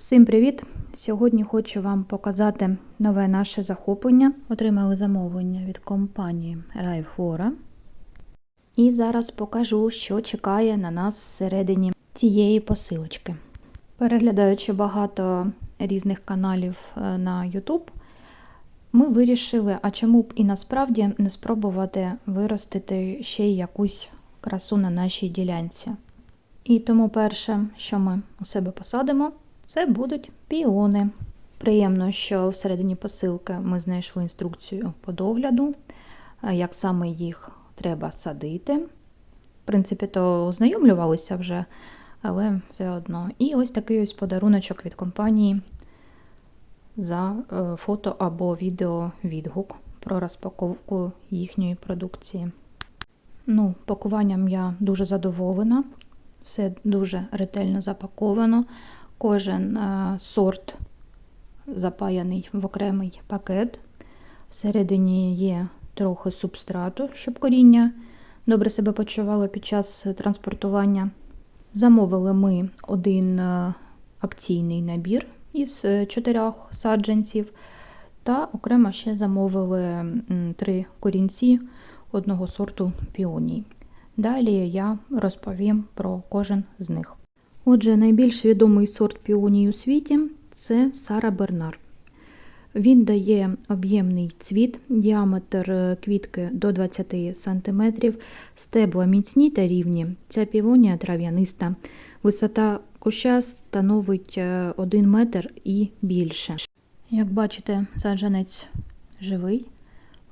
Всім привіт! Сьогодні хочу вам показати нове наше захоплення. Отримали замовлення від компанії Райфора. І зараз покажу, що чекає на нас всередині цієї посилочки. Переглядаючи багато різних каналів е, на YouTube, ми вирішили, а чому б і насправді не спробувати виростити ще й якусь красу на нашій ділянці. І тому перше, що ми у себе посадимо, це будуть піони. Приємно, що всередині посилки ми знайшли інструкцію по догляду, як саме їх треба садити. В принципі, то ознайомлювалися вже, але все одно. І ось такий ось подаруночок від компанії за е, фото або відео відгук про розпаковку їхньої продукції. Ну, пакуванням я дуже задоволена. Все дуже ретельно запаковано. Кожен е, сорт запаяний в окремий пакет. Всередині є трохи субстрату, щоб коріння добре себе почувало під час транспортування. Замовили ми один е, акційний набір із е, чотирьох саджанців, та окремо ще замовили три корінці одного сорту піоній. Далі я розповім про кожен з них. Отже, найбільш відомий сорт піоній у світі це Сара Бернар. Він дає об'ємний цвіт, діаметр е, квітки до 20 см, стебла міцні та рівні. Ця півонія трав'яниста. Висота куща становить 1 метр і більше. Як бачите, саджанець живий,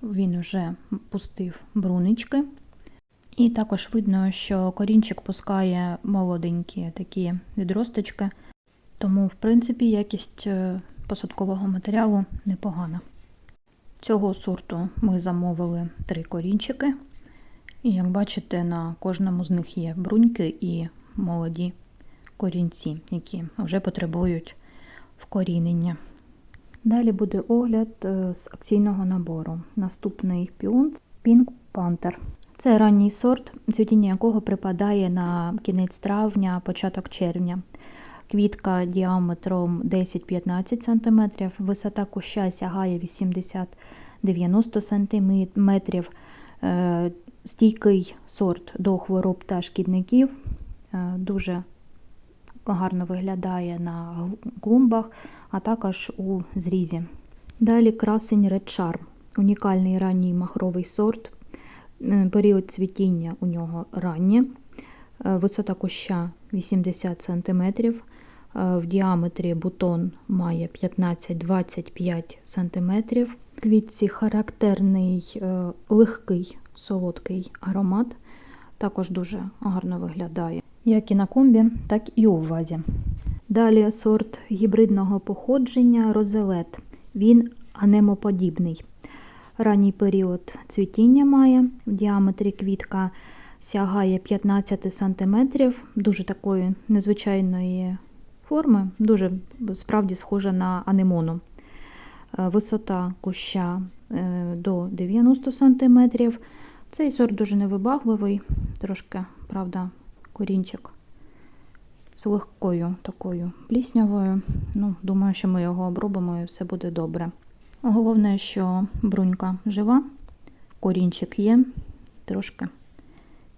він вже пустив брунички. І також видно, що корінчик пускає молоденькі такі відросточки, тому, в принципі, якість е, посадкового матеріалу непогана. Цього сорту ми замовили три корінчики, і як бачите, на кожному з них є бруньки і молоді корінці, які вже потребують вкорінення. Далі буде огляд е, з акційного набору. Наступний піон Pink Panther. Це ранній сорт, цвітіння якого припадає на кінець травня, початок червня. Квітка діаметром 10-15 см, висота куща сягає 80-90 см, Е, стійкий сорт до хвороб та шкідників, Е, дуже гарно виглядає на клумбах, а також у зрізі. Далі красень Red Charm, унікальний ранній махровий сорт. Е, Період цвітіння у нього раннє, Е, висота куща 80 см, Е, в діаметрі бутон має 15-25 см. Квітці характерний легкий солодкий аромат, також дуже гарно виглядає як і на комбі, так і у вазі. Далі сорт гібридного походження розелет. Він анемоподібний. Ранній період цвітіння має, в діаметрі квітка сягає 15 см, дуже такої незвичайної форми, дуже справді схожа на анемону. Е, Висота куща е, до 90 см. Цей сорт дуже невибагливий, трошки, правда, корінчик з легкою такою пліснявою. Ну, Думаю, що ми його обробимо і все буде добре. Головне, що брунька жива, корінчик є, трошки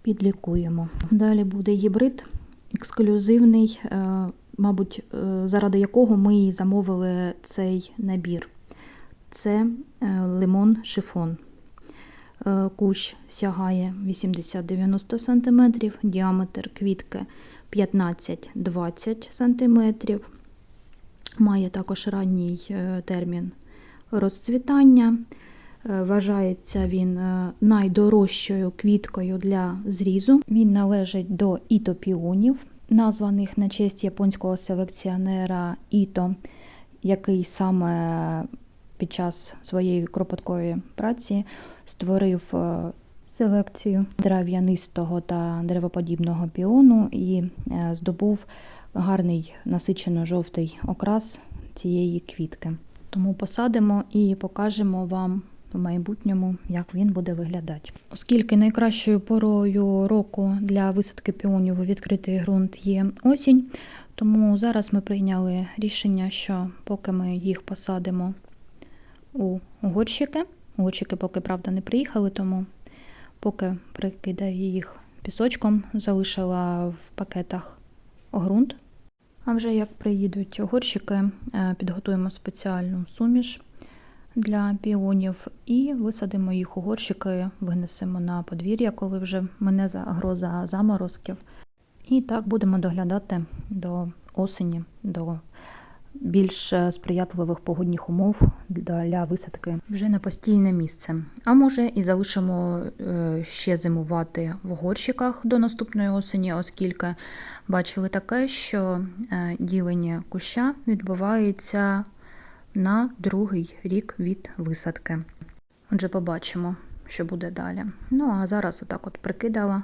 підлікуємо. Далі буде гібрид ексклюзивний, е, мабуть, е, заради якого ми і замовили цей набір. Це е, лимон шифон. Кущ сягає 80-90 см, діаметр квітки 15-20 см. Має також ранній термін розцвітання. Е, Вважається він е, найдорожчою квіткою для зрізу. Він належить до ітопіонів, названих на честь японського селекціонера Іто, який саме під час своєї кропоткої праці створив е, селекцію дерев'янистого та деревоподібного піону і здобув гарний насичено-жовтий окрас цієї квітки. Тому посадимо і покажемо вам в майбутньому, як він буде виглядати. Оскільки найкращою порою року для висадки піонів у відкритий ґрунт є осінь, тому зараз ми прийняли рішення, що поки ми їх посадимо у горщики, горщики поки правда не приїхали, тому поки прикидаю їх пісочком, залишила в пакетах ґрунт. А вже як приїдуть горщики, е, підготуємо спеціальну суміш для піонів і висадимо їх у винесемо на подвір'я, коли вже мене загроза заморозків. І так будемо доглядати до осені, до більш е, сприятливих погодних умов для висадки вже на постійне місце. А може і залишимо е, ще зимувати в горщиках до наступної осені, оскільки бачили таке, що е, ділення куща відбувається на другий рік від висадки. Отже, побачимо, що буде далі. Ну а зараз отак от прикидала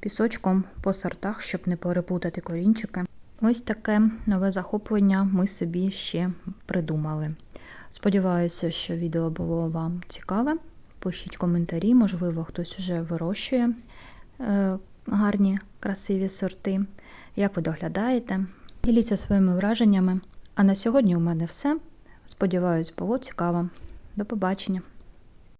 пісочком по сортах, щоб не перепутати корінчики. Ось таке нове захоплення ми собі ще придумали. Сподіваюся, що відео було вам цікаве. Пишіть коментарі, можливо, хтось вже вирощує е, гарні, красиві сорти. Як ви доглядаєте? Діліться своїми враженнями. А на сьогодні у мене все. Сподіваюсь, було цікаво. До побачення!